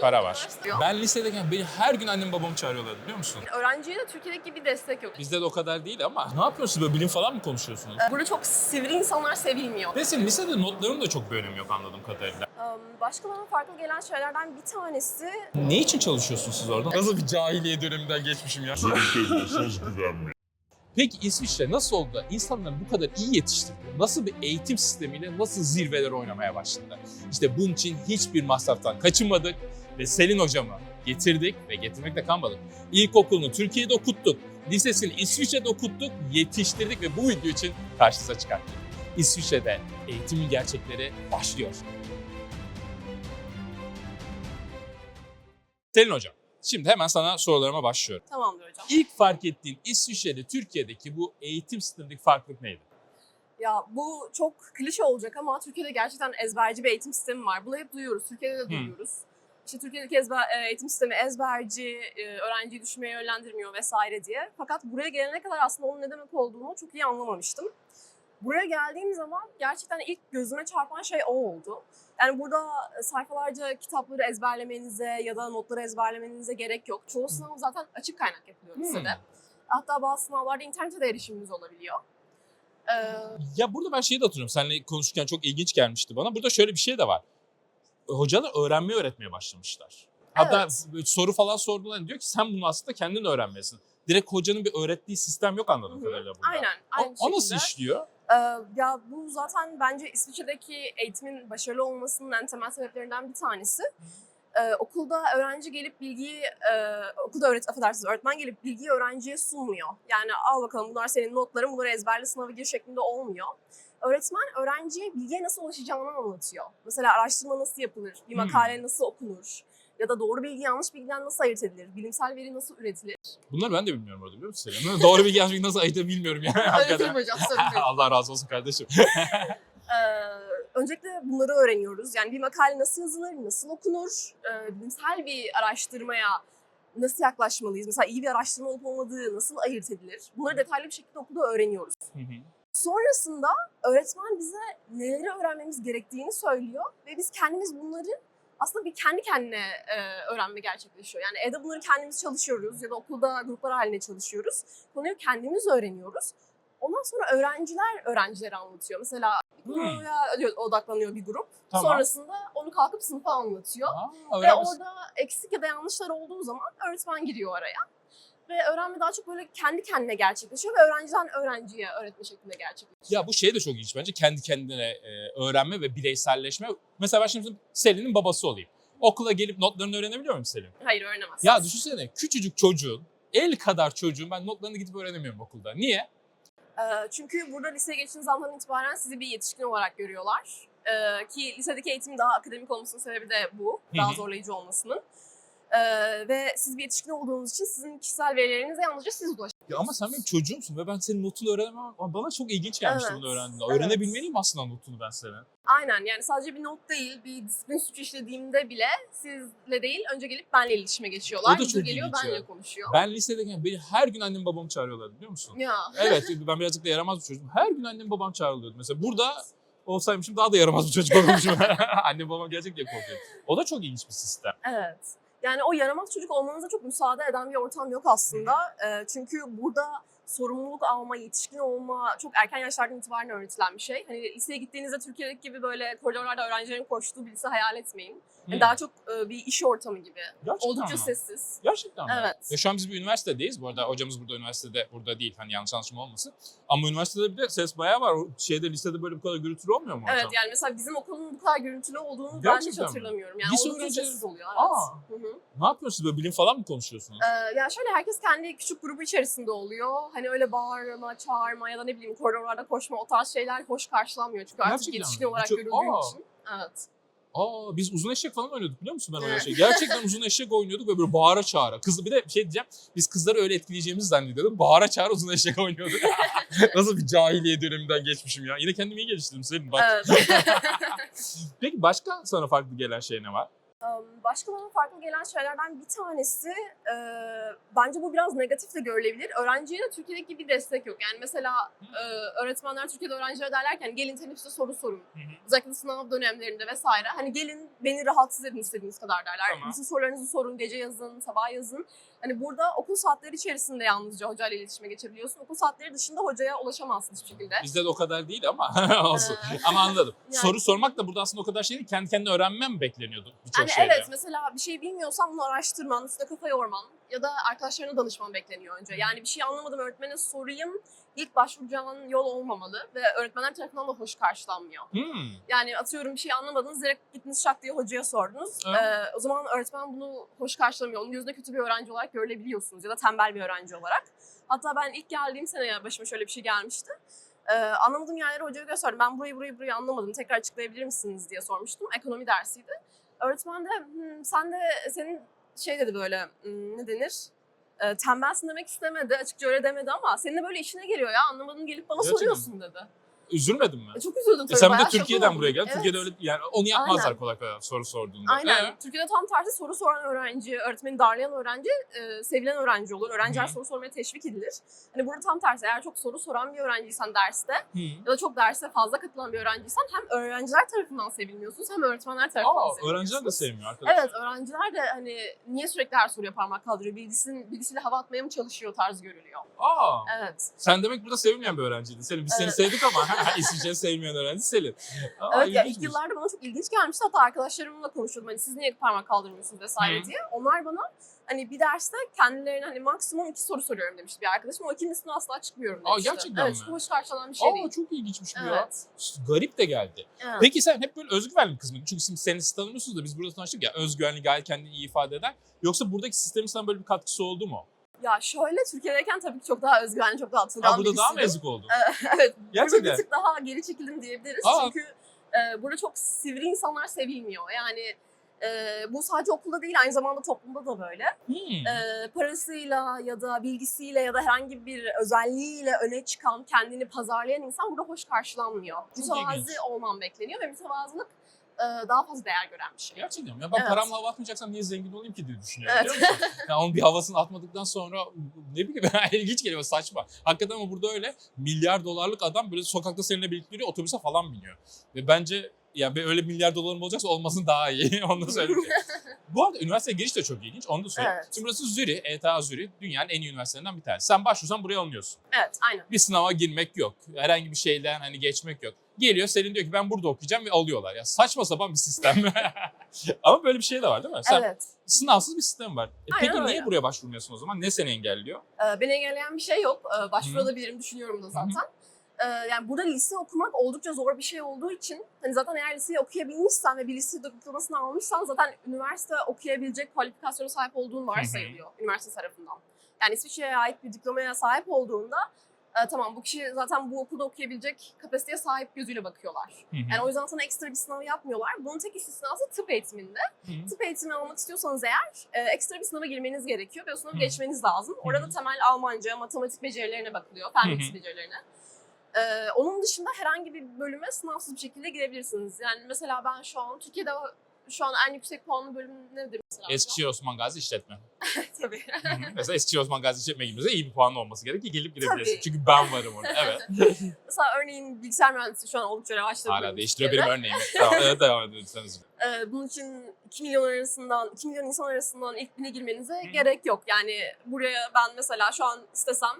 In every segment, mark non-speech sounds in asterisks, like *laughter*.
Para var. Ben lisedeyken beni her gün annem babam çağırıyorlardı biliyor musun? Öğrenciye de Türkiye'deki gibi bir destek yok. Bizde de o kadar değil ama ne yapıyorsunuz böyle bilim falan mı konuşuyorsunuz? Burada çok sivri insanlar sevilmiyor. Ve senin lisede notların da çok bir önemi yok anladığım kadarıyla. Ee, Başka bana farklı gelen şeylerden bir tanesi Ne için çalışıyorsunuz siz orada? Nasıl bir cahiliye döneminden geçmişim ya? Peki İsviçre nasıl oldu da insanları bu kadar iyi yetiştirdi? Nasıl bir eğitim sistemiyle nasıl zirveler oynamaya başladı? İşte bunun için hiçbir masraftan kaçınmadık ve Selin hocamı getirdik ve getirmekle kalmadık. İlkokulunu Türkiye'de okuttuk, lisesini İsviçre'de okuttuk, yetiştirdik ve bu video için karşınıza çıkarttık. İsviçre'de eğitimin gerçekleri başlıyor. Selin hocam, şimdi hemen sana sorularıma başlıyorum. tamamdır hocam. İlk fark ettiğin İsviçre'de Türkiye'deki bu eğitim sistemindeki farklılık neydi? Ya bu çok klişe olacak ama Türkiye'de gerçekten ezberci bir eğitim sistemi var. Bunu hep duyuyoruz. Türkiye'de de duyuyoruz. İşte Türkiye'deki ezber, e, eğitim sistemi ezberci, e, öğrenciyi düşmeye yönlendirmiyor vesaire diye. Fakat buraya gelene kadar aslında onun ne demek olduğunu çok iyi anlamamıştım. Buraya geldiğim zaman gerçekten ilk gözüme çarpan şey o oldu. Yani burada sayfalarca kitapları ezberlemenize ya da notları ezberlemenize gerek yok. Çoğu sınav zaten açık kaynak yapılıyor Hmm. lisede. Hatta bazı sınavlarda internete de erişimimiz olabiliyor. Ee, Ya burada ben şeyi de hatırlıyorum. Seninle konuşurken çok ilginç gelmişti bana. Burada şöyle bir şey de var. Hocalar öğrenmeyi öğretmeye başlamışlar. Hatta böyle soru falan sordular. Diyor ki sen bunu aslında kendin öğrenmesin. Direkt hocanın bir öğrettiği sistem yok anladığım kadarıyla burada. Aynen. O, Aynı o nasıl şekilde. işliyor? Ee, ya bu zaten bence İsviçre'deki eğitimin başarılı olmasının en temel sebeplerinden bir tanesi. Ee, okulda öğrenci gelip bilgiyi, e, okulda öğret affedersiniz, öğretmen gelip bilgiyi öğrenciye sunmuyor. Yani al bakalım bunlar senin notların, bunları ezberle sınavı gir şeklinde olmuyor. Öğretmen öğrenciye bilgiye nasıl ulaşacağını anlatıyor. Mesela araştırma nasıl yapılır, bir Hmm. makale nasıl okunur ya da doğru bilgi yanlış bilgiden nasıl ayırt edilir, bilimsel veri nasıl üretilir. Bunları ben de bilmiyorum orada biliyor musun? Selin? Doğru bir gerçek nasıl ayırt bilmiyorum yani. Öğretirim hocam, değil. *laughs* Allah razı olsun kardeşim. *laughs* Ee, öncelikle bunları öğreniyoruz. Yani bir makale nasıl yazılır, nasıl okunur, e, bilimsel bir araştırmaya nasıl yaklaşmalıyız? Mesela iyi bir araştırma olup olmadığı nasıl ayırt edilir? Bunları detaylı bir şekilde okulda öğreniyoruz. Hı hı. Sonrasında öğretmen bize neleri öğrenmemiz gerektiğini söylüyor ve biz kendimiz bunları aslında bir kendi kendine e, öğrenme gerçekleşiyor. Yani evde bunları kendimiz çalışıyoruz ya da okulda gruplar halinde çalışıyoruz. Konuyu kendimiz öğreniyoruz. Ondan sonra öğrenciler öğrencilere anlatıyor. Mesela Hmm. konuya odaklanıyor bir grup. Tamam. Sonrasında onu kalkıp sınıfa anlatıyor. Aa, Ve orada eksik ya da yanlışlar olduğu zaman öğretmen giriyor araya. Ve öğrenme daha çok böyle kendi kendine gerçekleşiyor ve öğrenciden öğrenciye öğretme şeklinde gerçekleşiyor. Ya bu şey de çok ilginç bence kendi kendine e, öğrenme ve bireyselleşme. Mesela ben şimdi Selin'in babası olayım. Okula gelip notlarını öğrenebiliyor muyum Selin? Hayır öğrenemezsiniz. Ya düşünsene küçücük çocuğun, el kadar çocuğun ben notlarını gidip öğrenemiyorum okulda. Niye? Ee, çünkü burada liseye geçtiğiniz andan itibaren sizi bir yetişkin olarak görüyorlar. Ee, ki lisedeki eğitim daha akademik olmasının sebebi de bu. Daha zorlayıcı olmasının. Ee, ve siz bir yetişkin olduğunuz için sizin kişisel verilerinize yalnızca siz ulaşabiliyorsunuz. Ya ama sen benim çocuğumsun ve ben senin notunu öğrenemem. Bana çok ilginç gelmişti Evet, bunu öğrendiğimde. evet. Öğrenebilmeliyim aslında notunu ben senin. Aynen yani sadece bir not değil, bir disiplin suçu işlediğimde bile sizle değil önce gelip benle iletişime geçiyorlar. O da çok geliyor benle ya. konuşuyor. Ben lisedeyken beni her gün annem babam çağırıyorlardı biliyor musun? Ya. *laughs* Evet ben birazcık da yaramaz bir çocuğum. Her gün annem babam çağrılıyordu. Mesela burada olsaymışım daha da yaramaz bir çocuk olmuşum. *laughs* annem babam gelecek diye korkuyorum. O da çok ilginç bir sistem. Evet. Yani o yaramaz çocuk olmanıza çok müsaade eden bir ortam yok aslında. Ee, çünkü burada sorumluluk alma, yetişkin olma çok erken yaşlardan itibaren öğretilen bir şey. Hani liseye gittiğinizde Türkiye'deki gibi böyle koridorlarda öğrencilerin koştuğu bir lise hayal etmeyin. Yani Hmm. Daha çok e, bir iş ortamı gibi. Gerçekten Oldukça mi? sessiz. Gerçekten mi? Evet. Ya şu an biz bir üniversitedeyiz. Bu arada hocamız burada üniversitede burada değil. Hani yanlış anlaşılma olmasın. Ama üniversitede bir de ses bayağı var. Şeyde lisede böyle bu kadar gürültülü olmuyor mu Evet hocam? yani mesela bizim okulun bu kadar gürültülü olduğunu ben hiç Gerçekten mi? hatırlamıyorum. Yani Lise oldukça sessiz oluyor. Evet. Aa. Hı hı. Ne yapıyorsunuz böyle bilim falan mı konuşuyorsunuz? Ee, yani şöyle herkes kendi küçük grubu içerisinde oluyor. Hani öyle bağırma, çağırma ya da ne bileyim koridorlarda koşma o tarz şeyler hoş karşılanmıyor. Çünkü artık Gerçekten yetişkin mi? olarak Çok- görüldüğün Aa. için. Evet. Aa biz uzun eşek falan oynuyorduk biliyor musun ben öyle Evet. şey. Gerçekten uzun eşek oynuyorduk ve böyle bağıra çağıra. Kız bir de şey diyeceğim. Biz kızları öyle etkileyeceğimizi zannediyordum. Bağıra çağıra uzun eşek oynuyorduk. *laughs* Nasıl bir cahiliye döneminden geçmişim ya. Yine kendimi iyi geliştirdim Selin bak. Evet. *laughs* Peki başka sana farklı gelen şey ne var? Başka bana farklı gelen şeylerden bir tanesi e, bence bu biraz negatif de görülebilir. Öğrenciye de Türkiye'deki gibi bir destek yok. Yani mesela e, öğretmenler Türkiye'de öğrencilere derlerken gelin teneffüste soru sorun. Hı hı. Özellikle sınav dönemlerinde vesaire. Hani gelin beni rahatsız edin istediğiniz kadar derler. Tamam. Bütün sorularınızı sorun, gece yazın, sabah yazın. Hani burada okul saatleri içerisinde yalnızca hocayla iletişime geçebiliyorsun. Okul saatleri dışında hocaya ulaşamazsın hiçbir şekilde. Bizde de o kadar değil ama *laughs* olsun. Ee, Ama anladım. *laughs* yani- Soru sormak da burada aslında o kadar şey değil. Kendi kendine öğrenmem mi bekleniyordu birçok Yani şeyde? evet mesela bir şey bilmiyorsan bunu araştırman, üstüne kafa yorman ya da arkadaşlarına danışman bekleniyor önce. Yani bir şey anlamadım öğretmene sorayım. İlk başvuracağın yol olmamalı ve öğretmenler tarafından da hoş karşılanmıyor. Hmm. Yani atıyorum bir şey anlamadınız direkt gittiniz şak diye hocaya sordunuz. Evet. Ee, o zaman öğretmen bunu hoş karşılamıyor. Onun gözünde kötü bir öğrenci olarak görülebiliyorsunuz ya da tembel bir öğrenci olarak. Hatta ben ilk geldiğim sene başıma şöyle bir şey gelmişti. Ee, anlamadığım yerleri hocaya gösterdim. Ben burayı burayı burayı anlamadım. Tekrar açıklayabilir misiniz diye sormuştum. Ekonomi dersiydi. Öğretmen de "Hmm, sen de senin şey dedi böyle hmm, ne denir? E, tembelsin demek istemedi. Açıkça öyle demedi ama senin de böyle işine geliyor ya anlamadın gelip bana Gerçekten soruyorsun dedi. Üzülmedin mi? E, çok üzüldüm E tabii. sen bir de bayağı şok Türkiye'den oldum. buraya geldin. Evet. Türkiye'de öyle yani onu yapmazlar Aynen. kolay kolay soru sorduğunda. Aynen. Ee? Türkiye'de tam tersi soru soran öğrenci, öğretmeni darlayan öğrenci, e, sevilen öğrenci olur. Öğrenciler Hı. soru sormaya teşvik edilir. Hani burada tam tersi. Eğer çok soru soran bir öğrenciysen derste Hı. ya da çok derse fazla katılan bir öğrenciysen hem öğrenciler tarafından sevilmiyorsunuz hem öğretmenler tarafından Aa, öğrenciler de sevmiyor arkadaş. Evet öğrenciler de hani niye sürekli her soruya parmak kaldırıyor, bilgisini, bilgisiyle hava atmaya mı çalışıyor tarzı görülüyor. Aa, Evet. sen demek burada sevilmeyen bir öğrenciydin. Selin biz seni Evet. sevdik ama *laughs* İsviçre'yi sevmeyen öğrenci Selin. Aa, evet ya ilk yıllarda bana çok ilginç gelmişti. Hatta arkadaşlarımla konuşuyordum hani siz niye parmak kaldırmıyorsunuz vesaire Hı. diye. Onlar bana hani bir derste kendilerine hani maksimum iki soru soruyorum demişti bir arkadaşım. O ikincisine asla çıkmıyorum Aa, demişti. gerçekten evet, mi? çok hoş karşılanan bir şey Aa, değil. çok ilginçmiş bu ya. Evet. Garip de geldi. evet. Peki sen hep böyle özgüvenli bir kız mıydın? Çünkü şimdi seni tanımıyorsunuz da biz burada tanıştık ya özgüvenli gayet kendini iyi ifade eden. Yoksa buradaki sistemin sana böyle bir katkısı oldu mu? Ya şöyle Türkiye'deyken tabii ki çok daha özgüvenli, çok daha atılgan burada daha mı birisiydim. ezik oldun? *laughs* evet. Burada Gerçekten. bir tık daha geri çekildim diyebiliriz. Aa. Çünkü e, burada çok sivri insanlar sevilmiyor. Yani e, bu sadece okulda değil aynı zamanda toplumda da böyle. Hmm. e, parasıyla ya da bilgisiyle ya da herhangi bir özelliğiyle öne çıkan, kendini pazarlayan insan burada hoş karşılanmıyor. Mütevazi ilginç. olman bekleniyor ve mütevazılık daha fazla değer gören bir şey. Gerçekten mi? ya ben Evet. paramla hava atmayacaksam niye zengin olayım ki diye düşünüyorum. Evet. *laughs* Yani onun bir havasını atmadıktan sonra ne bileyim *laughs* ilginç geliyor saçma. Hakikaten ama burada öyle milyar dolarlık adam böyle sokakta seninle birlikte yürüyor otobüse falan biniyor. Ve bence yani böyle öyle milyar dolarım olacaksa olmasın daha iyi. *laughs* Onu da söyleyeyim. Bu arada üniversiteye giriş de çok ilginç. Onu da söyleyeyim. Evet. Şimdi burası Zürih, ETH Zürih. Dünyanın en iyi üniversitelerinden bir tanesi. Sen başvursan buraya alınıyorsun. Evet, aynen. Bir sınava girmek yok. Herhangi bir şeyden hani geçmek yok. Geliyor Selin diyor ki ben burada okuyacağım ve alıyorlar. Ya saçma sapan bir sistem. *laughs* Ama böyle bir şey de var değil mi? Sen Evet. sınavsız bir sistem var. E Aynen peki niye öyle. buraya başvurmuyorsun o zaman? Ne seni engelliyor? E, beni engelleyen bir şey yok. E, başvurabilirim, düşünüyorum da zaten. E, yani burada lise okumak oldukça zor bir şey olduğu için hani zaten eğer liseyi okuyabilmişsen ve bir lise diplomasını almışsan zaten üniversite okuyabilecek kualifikasyona sahip olduğun varsayılıyor üniversite tarafından. Yani İsviçre'ye ait bir diplomaya sahip olduğunda e, tamam bu kişi zaten bu okulda okuyabilecek kapasiteye sahip gözüyle bakıyorlar. Hı hı. Yani o yüzden sana ekstra bir sınav yapmıyorlar. Bunun tek istisnası tıp eğitiminde. Hı hı. Tıp eğitimi almak istiyorsanız eğer e, ekstra bir sınava girmeniz gerekiyor ve o sınavı geçmeniz lazım. Orada temel Almanca, matematik becerilerine bakılıyor, fen Hı hı. Bilgisi becerilerine. E, onun dışında herhangi bir bölüme sınavsız bir şekilde girebilirsiniz. Yani mesela ben şu an Türkiye'de şu an en yüksek puanlı bölüm nedir mesela? Eskişehir Osman Gazi işletme. *laughs* Tabii. Mesela Eskişehir Osman Gazi işletme gibi iyi bir puanlı olması gerek ki gelip girebilirsin. Tabii. Çünkü ben varım orada. *laughs* Evet. mesela örneğin bilgisayar mühendisliği şu an oldukça revaçta Hala değiştiriyor benim örneğimi. Tamam, evet, devam edin lütfen. Ee, bunun için 2 milyon arasından, 2 milyon insan arasından ilk bine girmenize Hı. gerek yok. Yani buraya ben mesela şu an istesem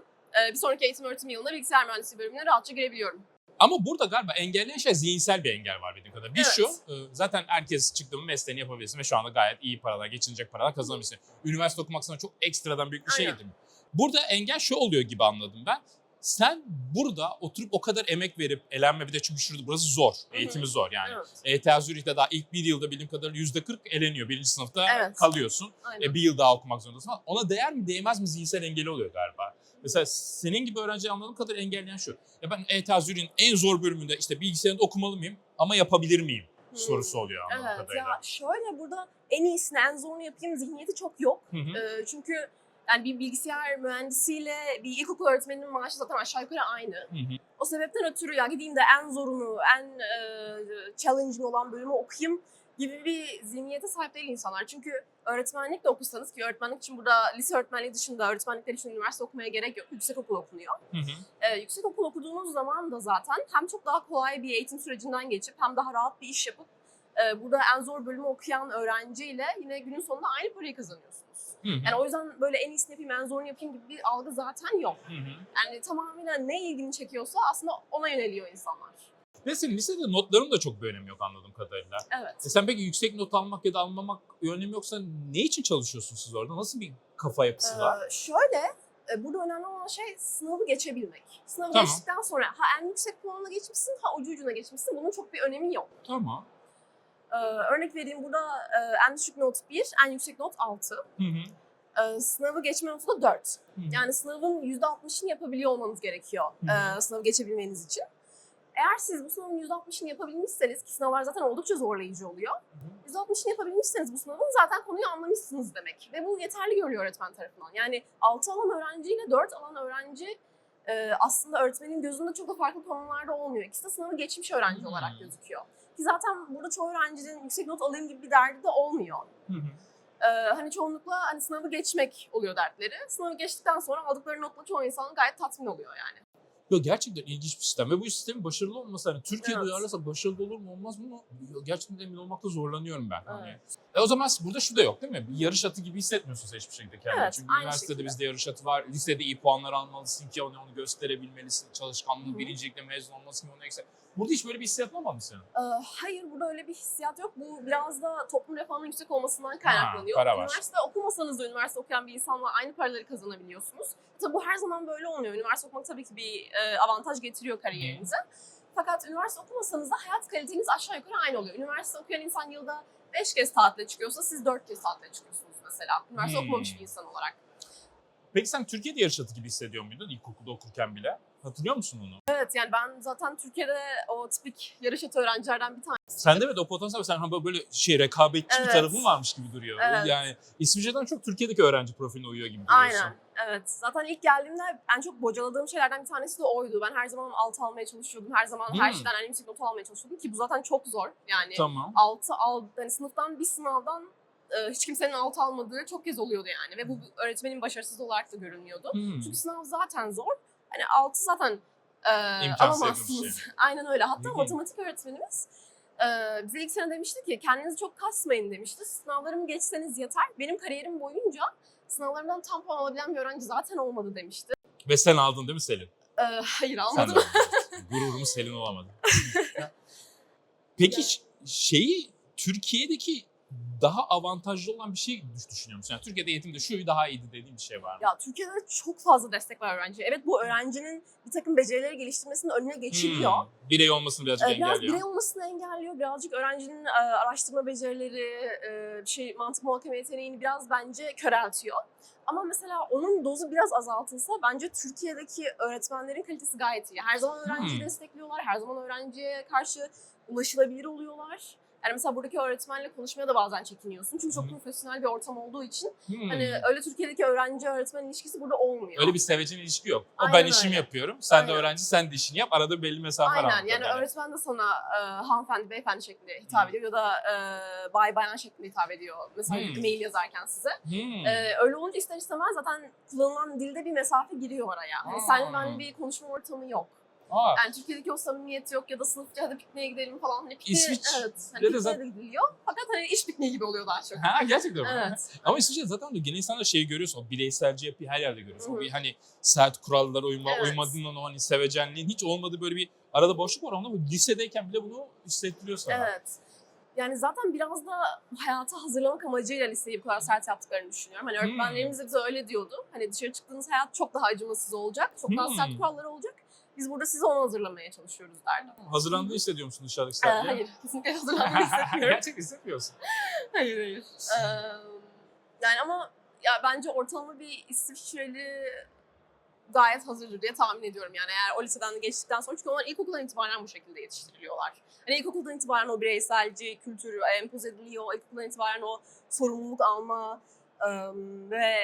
bir sonraki eğitim öğretim yılında bilgisayar mühendisliği bölümüne rahatça girebiliyorum. Ama burada galiba engelleyen şey zihinsel bir engel var bildiğim kadarıyla. Bir Evet. şu, e, zaten herkes çıktı mı mesleğini yapabilirsin ve şu anda gayet iyi paralar, geçinecek paralar kazanabilirsin. Üniversite okumak sana çok ekstradan büyük bir şey Aynen. getirmiyor. Burada engel şu oluyor gibi anladım ben. Sen burada oturup o kadar emek verip elenme bir de çünkü şurada burası zor. Eğitimi zor yani. Evet. ETH Zürih'te daha ilk bir yılda bildiğim kadarıyla yüzde 40 eleniyor. Birinci sınıfta Evet. kalıyorsun. Aynen. E, bir yıl daha okumak zorundasın. Ona değer mi değmez mi zihinsel engeli oluyor galiba. Mesela senin gibi öğrenci anladığım kadar engelleyen şu. Ya ben ETH Zürih'in en zor bölümünde işte bilgisayarında okumalı mıyım ama yapabilir miyim Hmm. sorusu oluyor anladığım Evet kadarıyla. ya şöyle burada en iyisini en zorunu yapayım zihniyeti çok yok. Hı hı. Ee, çünkü yani bir bilgisayar mühendisiyle bir ilkokul öğretmeninin maaşı zaten aşağı yukarı aynı. Hı hı. O sebepten ötürü ya gideyim de en zorunu, en e, challenging olan bölümü okuyayım gibi bir zihniyete sahip değil insanlar. Çünkü öğretmenlik de okusanız ki öğretmenlik için burada lise öğretmenliği dışında öğretmenlikler için üniversite okumaya gerek yok. Yüksekokul okunuyor. Hı hı. Ee, yüksekokul okuduğunuz zaman da zaten hem çok daha kolay bir eğitim sürecinden geçip hem daha rahat bir iş yapıp e, burada en zor bölümü okuyan öğrenciyle yine günün sonunda aynı parayı kazanıyorsunuz. Hı hı. Yani o yüzden böyle en iyisini yapayım, en zorunu yapayım gibi bir algı zaten yok. Hı hı. Yani tamamıyla ne ilgini çekiyorsa aslında ona yöneliyor insanlar. Senin lisede notların da çok bir önemi yok anladığım kadarıyla. Evet. E sen peki yüksek not almak ya da almamak bir önemi yoksa ne için çalışıyorsunuz siz orada? Nasıl bir kafa yapısı var? Ee, şöyle, e, burada önemli olan şey sınavı geçebilmek. Sınavı Tamam. geçtikten sonra ha en yüksek puanla geçmişsin ha ucu ucuna geçmişsin bunun çok bir önemi yok. Tamam. Ee, örnek vereyim burada e, en düşük not 1, en yüksek not 6. Hı hı. Ee, sınavı geçme notu da 4. Hı. Yani sınavın %60'ını yapabiliyor olmanız gerekiyor Hı hı. e, sınavı geçebilmeniz için. Eğer siz bu sınavın %60'ını yapabilmişseniz ki sınavlar zaten oldukça zorlayıcı oluyor. %60'ını yapabilmişseniz bu sınavın zaten konuyu anlamışsınız demek. Ve bu yeterli görülüyor öğretmen tarafından. Yani 6 alan öğrenciyle 4 alan öğrenci e, aslında öğretmenin gözünde çok da farklı konularda olmuyor. İkisi de sınavı geçmiş öğrenci Hmm. olarak gözüküyor. Ki zaten burada çoğu öğrencinin yüksek not alayım gibi bir derdi de olmuyor. Hı hı. Ee, hani çoğunlukla hani sınavı geçmek oluyor dertleri. Sınavı geçtikten sonra aldıkları notla çoğu insan gayet tatmin oluyor yani. Yo, gerçekten ilginç bir sistem ve bu sistemin başarılı olması hani Türkiye'de Evet. uyarlarsa başarılı olur mu olmaz mı gerçekten emin olmakta zorlanıyorum ben. Hani. Evet. E o zaman burada şu da yok değil mi? Bir yarış atı gibi hissetmiyorsun hiçbir şekilde kendini. Evet, Çünkü üniversitede şekilde. bizde yarış atı var. Lisede iyi puanlar almalısın ki onu, onu gösterebilmelisin. Hı. birincilikle mezun olmasın ki onu eksik. Burada hiç böyle bir hissiyat olmadı mı senin? Ee, hayır burada öyle bir hissiyat yok. Bu biraz da toplum refahının yüksek olmasından kaynaklanıyor. para var. Üniversite okumasanız da üniversite okuyan bir insanla aynı paraları kazanabiliyorsunuz. Tabii bu her zaman böyle olmuyor. Üniversite okumak tabii ki bir e, avantaj getiriyor kariyerinize. Fakat üniversite okumasanız da hayat kaliteniz aşağı yukarı aynı oluyor. Üniversite okuyan insan yılda 5 kez tatile çıkıyorsa siz 4 kez tatile çıkıyorsunuz mesela. Üniversite Hmm. okumamış bir insan olarak. Peki sen Türkiye'de yarış atı gibi hissediyor muydun ilkokulda okurken bile? Hatırlıyor musun onu? Evet yani ben zaten Türkiye'de o tipik yarış atı öğrencilerden bir tanesi. Sende evet o potansiyel sen hani böyle şey rekabetçi bir Evet. tarafın varmış gibi duruyor. Evet. Yani İsviçre'den çok Türkiye'deki öğrenci profiline uyuyor gibi duruyorsun. Aynen. Evet. Zaten ilk geldiğimde en çok bocaladığım şeylerden bir tanesi de oydu. Ben her zaman alt almaya çalışıyordum. Her zaman her Hmm. şeyden en yüksek not almaya çalışıyordum ki bu zaten çok zor. Yani Tamam. altı al, hani sınıftan bir sınavdan e, hiç kimsenin alt almadığı çok kez oluyordu yani. Ve bu öğretmenin başarısız olarak da görünüyordu. Hmm. Çünkü sınav zaten zor. Hani altı zaten e, İmkansız alamazsınız. şey. *laughs* Aynen öyle. Hatta hı. matematik öğretmenimiz e, bize ilk sene demişti ki kendinizi çok kasmayın demişti. Sınavlarımı geçseniz yeter. Benim kariyerim boyunca sınavlarımdan tam puan alabilen bir öğrenci zaten olmadı demişti. Ve sen aldın değil mi Selin? E, hayır almadım. *laughs* Gururumuz Selin olamadı. *laughs* Peki ş- şeyi Türkiye'deki daha avantajlı olan bir şey düş- düşünüyor musun? Yani Türkiye'de eğitimde şu daha iyiydi dediğim bir şey var mı? Ya Türkiye'de çok fazla destek var öğrenciye. Evet bu öğrencinin bir takım becerileri geliştirmesinin önüne geçiliyor. Hmm. Birey olmasını birazcık Ee, Biraz engelliyor. birey olmasını engelliyor. Birazcık öğrencinin e, araştırma becerileri, e, şey mantık muhakeme yeteneğini biraz bence köreltiyor. Ama mesela onun dozu biraz azaltılsa bence Türkiye'deki öğretmenlerin kalitesi gayet iyi. Her zaman öğrenciyi Hmm. destekliyorlar. Her zaman öğrenciye karşı ulaşılabilir oluyorlar. Yani mesela buradaki öğretmenle konuşmaya da bazen çekiniyorsun. Çünkü çok profesyonel bir ortam olduğu için Hmm. hani öyle Türkiye'deki öğrenci öğretmen ilişkisi burada olmuyor. Öyle bir sevecen ilişki yok. O Aynen ben işimi öyle. yapıyorum. Sen de Aynen. öğrenci, sen de işini yap. Arada belli mesafe var. Aynen yani kadarıyla. öğretmen de sana e, hanımefendi, beyefendi şeklinde hitap ediyor ya da e, bay bayan şeklinde hitap ediyor. Mesela Hmm. mail yazarken size. Hmm. E, öyle olunca ister istemez zaten kullanılan dilde bir mesafe giriyor oraya. Hani Aa. senle ben bir konuşma ortamı yok. Aa, Yani Türkiye'deki o samimiyet yok ya da sınıfça hadi pikniğe gidelim falan. Hani pikniğe, İsviçre'de evet, hani pikniğe zaten- de gidiliyor. Fakat hani iş pikniği gibi oluyor daha çok. ha, gerçekten mi? Evet. Ama İsviçre'de zaten de genel insanlar şeyi görüyorsun. O bireyselci yapıyı her yerde görüyorsun. Hı O bir hani sert kurallara uyma, Evet. uymadığından o hani sevecenliğin hiç olmadığı böyle bir arada boşluk var. Ama lisedeyken bile bunu hissettiriyor sana. Evet. Yani zaten biraz da hayata hazırlamak amacıyla liseyi bu kadar sert yaptıklarını düşünüyorum. Hani Hmm. öğretmenlerimiz de bize öyle diyordu. Hani dışarı çıktığınız hayat çok daha acımasız olacak. Çok daha Hmm. sert kurallar olacak. Biz burada sizi onu hazırlamaya çalışıyoruz derdi. Hazırlandığını hissediyor musun dışarıdaki Ee, sergiye? hayır, kesinlikle *laughs* hazırlandığını hissetmiyorum. Gerçekten hissetmiyorsun. hayır, hayır. Ee, yani ama ya bence ortalama bir İsviçreli gayet hazırdır diye tahmin ediyorum yani eğer o liseden geçtikten sonra çünkü onlar ilkokuldan itibaren bu şekilde yetiştiriliyorlar. Hani ilkokuldan itibaren o bireyselci kültür empoze ediliyor, ilkokuldan itibaren o sorumluluk alma ım, ve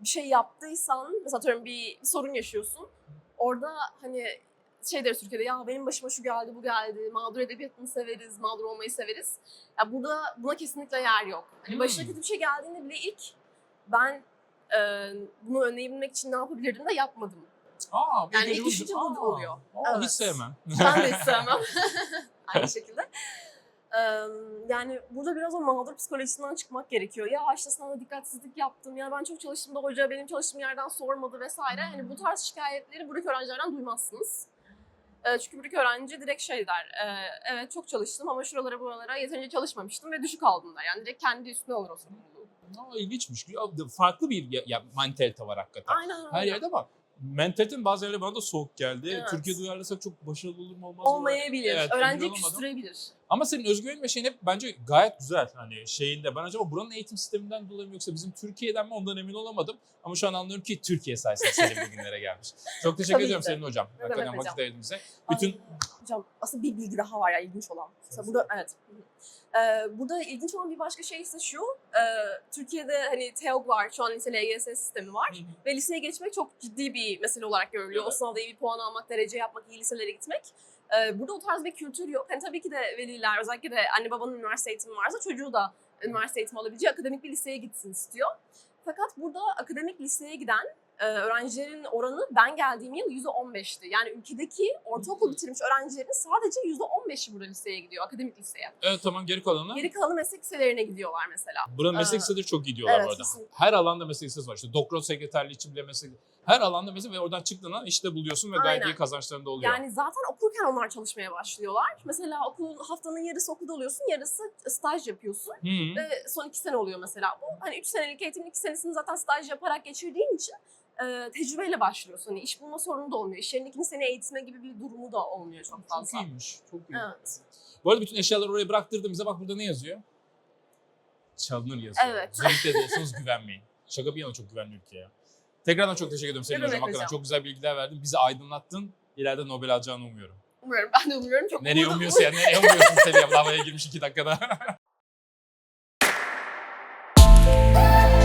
bir şey yaptıysan mesela atıyorum bir, bir sorun yaşıyorsun orada hani şey deriz Türkiye'de ya benim başıma şu geldi bu geldi mağdur edebiyatını severiz mağdur olmayı severiz. Ya burada buna kesinlikle yer yok. Hani Hmm. başına kötü bir şey geldiğinde bile ilk ben e, bunu önleyebilmek için ne yapabilirdim de yapmadım. Aa, Yani ilk düşünce bu oluyor. aa, Hiç Evet. sevmem. Ben de hiç *laughs* sevmem. *laughs* Aynı şekilde. Yani burada biraz o mağdur psikolojisinden çıkmak gerekiyor. Ya işte sınavda dikkatsizlik yaptım, ya ben çok çalıştım da hoca benim çalıştığım yerden sormadı vesaire. Hani bu tarz şikayetleri buradaki öğrencilerden duymazsınız. Çünkü buradaki öğrenci direkt şey der, "Ee, evet çok çalıştım ama şuralara buralara yeterince çalışmamıştım ve düşük aldım der. Yani direkt kendi üstüne alır o sorumluluğu. Aa, ilginçmiş. Farklı bir ya, mantalite var hakikaten. Aynen öyle. Her yerde ama mentalitenin bazı yerleri bana da soğuk geldi. Evet. Türkiye'de uyarlasak çok başarılı olur mu olmaz mı? Olmayabilir. Evet, olamadım. küstürebilir. Ama senin özgüvenin ve şeyin hep bence gayet güzel. Hani şeyinde ben acaba buranın eğitim sisteminden dolayı mı yoksa bizim Türkiye'den mi ondan emin olamadım. Ama şu an anlıyorum ki Türkiye sayesinde Selin *laughs* bugünlere gelmiş. Çok teşekkür Tabii ediyorum de. Selin hocam. Ne Hakikaten demek vakit hocam. ayırdın bize. Bütün hocam aslında bir bilgi daha var ya ilginç olan. Mesela burada evet. Ee, burada ilginç olan bir başka şey ise şu. e, Türkiye'de hani TEOG var, şu an lise LGS sistemi var. Ve liseye geçmek çok ciddi bir mesele olarak görülüyor. O Evet. sınavda iyi bir puan almak, derece yapmak, iyi liselere gitmek. Ee, burada o tarz bir kültür yok. Hani tabii ki de veliler, özellikle de anne babanın üniversite eğitimi varsa çocuğu da üniversite eğitimi alabileceği akademik bir liseye gitsin istiyor. Fakat burada akademik liseye giden e, öğrencilerin oranı ben geldiğim yıl %15'ti. Yani ülkedeki ortaokul bitirmiş öğrencilerin sadece %15'i burada liseye gidiyor, akademik liseye. evet tamam geri kalanı. Geri kalanı meslek liselerine gidiyorlar mesela. Buranın meslek Aa, liseleri çok iyi diyorlar evet, bu arada. kesinlikle. Her alanda meslek lisesi var. İşte doktor sekreterliği için bile meslek Her alanda meslek ve oradan çıktığında işte buluyorsun ve gayet Aynen. iyi kazançlarında oluyor. Yani zaten okurken onlar çalışmaya başlıyorlar. Mesela okul haftanın yarısı okulda oluyorsun, yarısı staj yapıyorsun. Hı. Ve son iki sene oluyor mesela bu. Hani üç senelik eğitimin iki senesini zaten staj yaparak geçirdiğin için e, tecrübeyle başlıyorsun. Hani iş bulma sorunu da olmuyor. İş yerindekinin seni eğitme gibi bir durumu da olmuyor çok Çok fazla. iyiymiş. Çok iyi. Evet. Bu arada bütün eşyaları oraya bıraktırdım bize. Bak burada ne yazıyor? Çalınır yazıyor. Evet. Olsanız güvenmeyin. Şaka bir yana çok güvenli ülke ya. Tekrardan çok teşekkür ediyorum Selin Ne Hocam. demek Hakikaten hocam. çok güzel bilgiler verdin. Bizi aydınlattın. İleride Nobel alacağını umuyorum. Umuyorum. Ben de umuyorum. Çok Nereye umudum- umuyorsun ya? Nereye umuyorsun Selin? Havaya girmiş iki dakikada. *laughs*